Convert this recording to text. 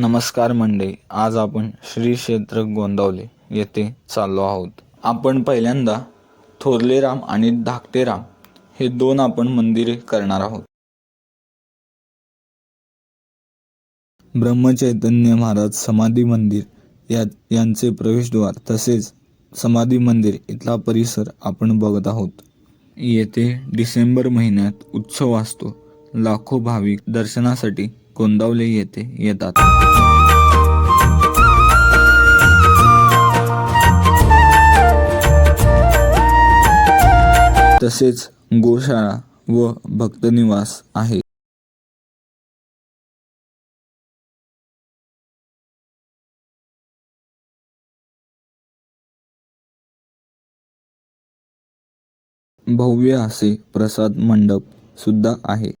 नमस्कार मंडळी आज आपण श्री क्षेत्र गोंदावले येथे चाललो आहोत. आपण पहिल्यांदा थोरले राम आणि धाकटे राम हे दोन आपण मंदिरे करणार आहोत. ब्रह्मचैतन्य महाराज समाधी मंदिर या यांचे प्रवेशद्वार तसेच समाधी मंदिर इथला परिसर आपण बघत आहोत. येथे डिसेंबर महिन्यात उत्सव असतो. लाखो भाविक दर्शनासाठी गोंदावले येथे येतात. तसेच गोशाळा व भक्तनिवास आहे. भव्य असे प्रसाद मंडप सुद्धा आहे.